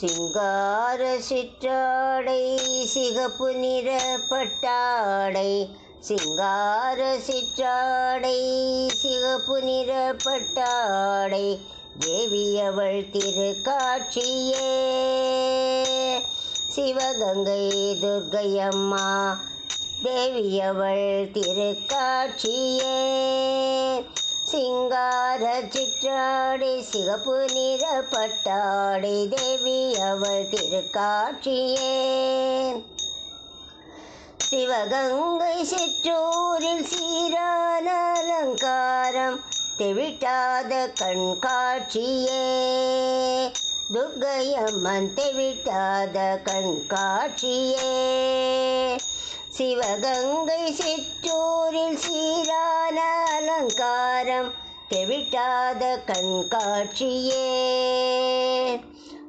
சிங்கார சிற்றாடை சிகப்பு நிற பட்டாடை. சிங்கார சிற்றாடை சிகப்பு நிற பட்டாடை. தேவியவள் திருக்காட்சியே. சிவகங்கை துர்க்கையம்மா தேவியவள் திருக்காட்சியே. சிங்கார சிற்றாடி சிகப்பு நிற பட்டாடை தேவி அவள் திருக்காட்சியே. சிவகங்கை சிற்றூரில் சீரான அலங்காரம் தெவிட்டாத கண்காட்சியே. துர்கையம்மன் தெவிட்டாத கண்காட்சியே. சிவகங்கை சிற்றூரில் தெவிட்டாத கண்காட்சியே.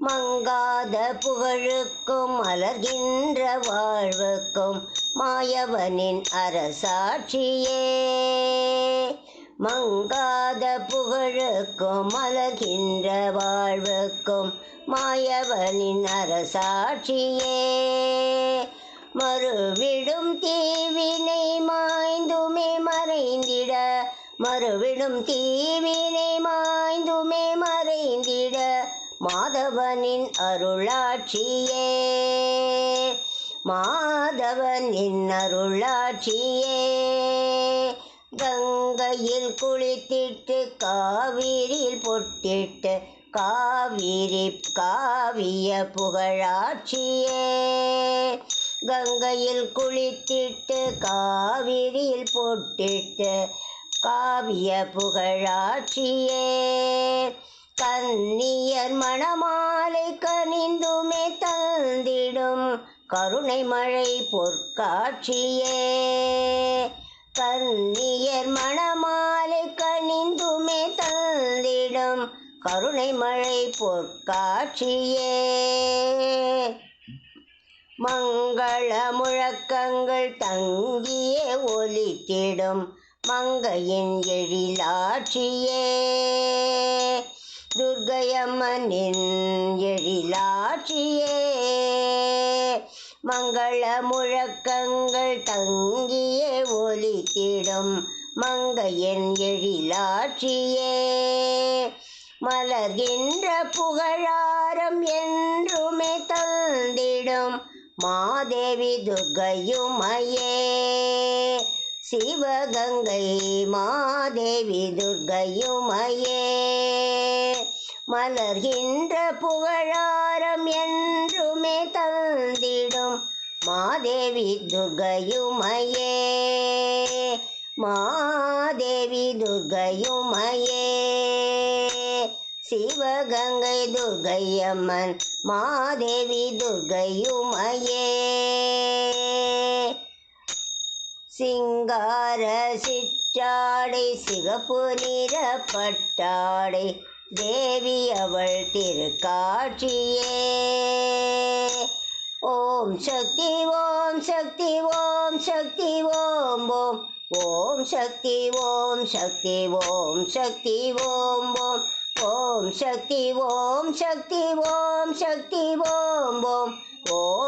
மங்காத புகழுக்கும் மலர்கின்ற வாழ்வுக்கும் மாயவனின் அரசாட்சியே. மங்காத புகழுக்கும் மலர்கின்ற வாழ்வுக்கும் மாயவனின் அரசாட்சியே. மறுவிடும் தீவினை மாய்ந்துமே மறுவிடும் தீவினை மாய்ந்துமே மறைந்திட மாதவனின் அருளாட்சியே. மாதவனின் அருளாட்சியே. கங்கையில் குளித்திட்டு காவிரியில் பொட்டிட்டு காவிரி காவிய புகழாட்சியே. கங்கையில் குளித்திட்டு காவிரியில் பொட்டிட்டு காவிய புகழாட்சியே. கன்னியர் மணமாலை கனிந்துமே தந்திடும் கருணை மழை பொற்காட்சியே. கன்னியர் மணமாலை கனிந்துமே தந்திடும் கருணை மழை பொற்காட்சியே. மங்கள முழக்கங்கள் தங்கியே ஒலித்திடும் மங்கையின் எழிலாட்சியே துர்கையம்மனின் எழிலாட்சியே மங்கள முழக்கங்கள் தங்கியே ஒலித்திடும் மங்கையின் எழிலாட்சியே மலர்கின்ற புகழாரம் என்றுமே தந்திடும் மாதேவி துர்கையுமையே. சிவகங்கை மாதேவி துர்கையுமையே மலர்கின்ற புகழாரம் என்றுமே தந்திடும் மாதேவி துர்கையுமையே மாதேவி துர்கையுமையே. சிவகங்கை துர்கையம்மன் மாதேவி துர்கையுமையே. சிங்கார சிற்றாடை சிகப்பு நிற பட்டாடை தேவி அவள் திருக்காட்சியே. ஓம் சக்தி ஓம் சக்தி ஓம் சக்தி ஓம் ஓம். ஓம் சக்தி ஓம் சக்தி ஓம் சக்தி ஓம் ஓம். ஓம் சக்தி ஓம் சக்தி ஓம் சக்தி ஓம் ஓம்.